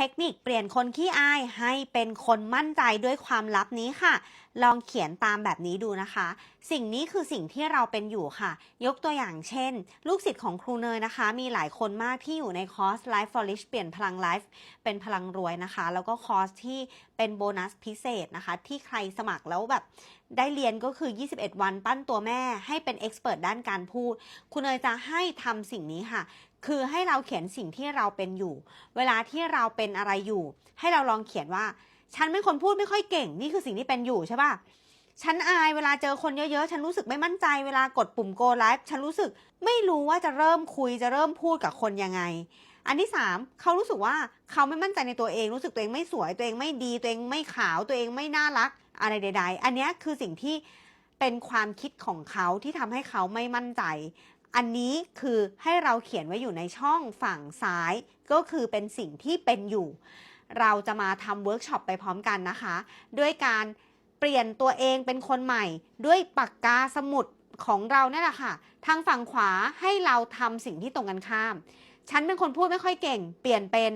ทคนิคเปลี่ยนคนขี้อายให้เป็นคนมั่นใจด้วยความลับนี้ค่ะ ลองเขียนตามแบบนี้ดูนะคะ สิ่งนี้คือสิ่งที่เราเป็นอยู่ค่ะ ยกตัวอย่างเช่น ลูกศิษย์ของครูเนยนะคะ มีหลายคนมากที่อยู่ในคอร์ส Life for Rich เปลี่ยนพลังไลฟ์เป็นพลังรวยนะคะ แล้วก็คอร์สที่เป็นโบนัสพิเศษนะคะ ที่ใครสมัครแล้วแบบได้เรียนก็คือ 21 วันปั้นตัวแม่ให้เป็นเอ็กซ์เพรสด้านการพูด คุณเนยจะให้ทำสิ่งนี้ค่ะ คือให้เราเขียนสิ่งที่เราเป็นอยู่ เวลาที่เราเป็นอะไรอยู่ ให้เราลองเขียนว่า ฉันเป็นคนพูดไม่ค่อยเก่ง นี่คือสิ่งที่เป็นอยู่ใช่ป่ะฉันอายเวลาเจอคนเยอะๆ ฉันรู้สึกไม่มั่นใจเวลากดปุ่ม go live ฉันรู้สึกไม่รู้ว่าจะเริ่มคุยจะเริ่มพูดกับคนยังไง อันที่ 3 เขารู้สึกว่าเขาไม่มั่นใจในตัวเอง รู้สึกตัวเองไม่สวยตัวเองไม่ดีตัวเองไม่ขาวตัวเองไม่น่ารัก อะไรใด ๆ อันนี้คือสิ่งที่เป็นความคิดของเขาที่ทำให้เขาไม่มั่นใจ อันนี้คือให้เราเขียนไว้อยู่ในช่องฝั่งซ้าย ก็คือเป็นสิ่งที่เป็นอยู่ เราจะมาทำเวิร์กช็อปไปพร้อมกันนะคะ ด้วยการเปลี่ยนตัวเองเป็นคนใหม่ ด้วยปากกาสมุดของเราเนี่ยแหละค่ะ ทางฝั่งขวาให้เราทำสิ่งที่ตรงกันข้าม ฉันเป็นคนพูดไม่ค่อยเก่ง เปลี่ยนเป็น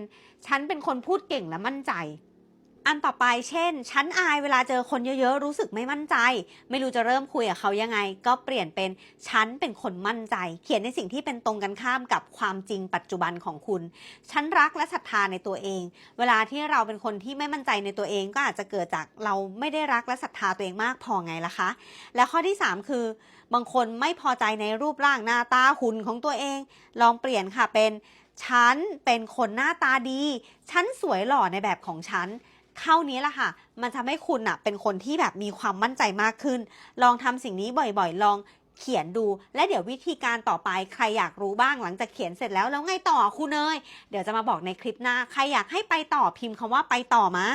ฉันเป็นคนพูดเก่งและมั่นใจ อันต่อไปเช่น ฉันอายเวลาเจอคนเยอะๆ รู้สึกไม่มั่นใจ ไม่รู้จะเริ่มคุยกับเขายังไง ก็เปลี่ยนเป็นฉันเป็นคนมั่นใจ เขียนในสิ่งที่เป็นตรงกันข้ามกับความจริงปัจจุบันของคุณ ฉันรักและศรัทธาในตัวเอง เวลาที่เราเป็นคนที่ไม่มั่นใจในตัวเองก็อาจจะเกิดจากเราไม่ได้รักและศรัทธาตัวเองมากพอไงล่ะคะ และข้อที่ 3 คือบางคนไม่พอใจในรูปร่างหน้าตาหุ่นของตัวเอง ลองเปลี่ยนค่ะเป็นฉันเป็นคนหน้าตาดี ฉันสวยหล่อในแบบของฉัน เข้านี้แหละค่ะ มันทำให้คุณอะเป็นคนที่แบบมีความมั่นใจมากขึ้น ลองทำสิ่งนี้บ่อยๆ ลองเขียนดู และเดี๋ยววิธีการต่อไปใครอยากรู้บ้างหลังจากเขียนเสร็จแล้วแล้วไงต่อคุณเนยเดี๋ยวจะมาบอกในคลิปหน้า ใครอยากให้ไปต่อพิมพ์คำว่าไปต่อมา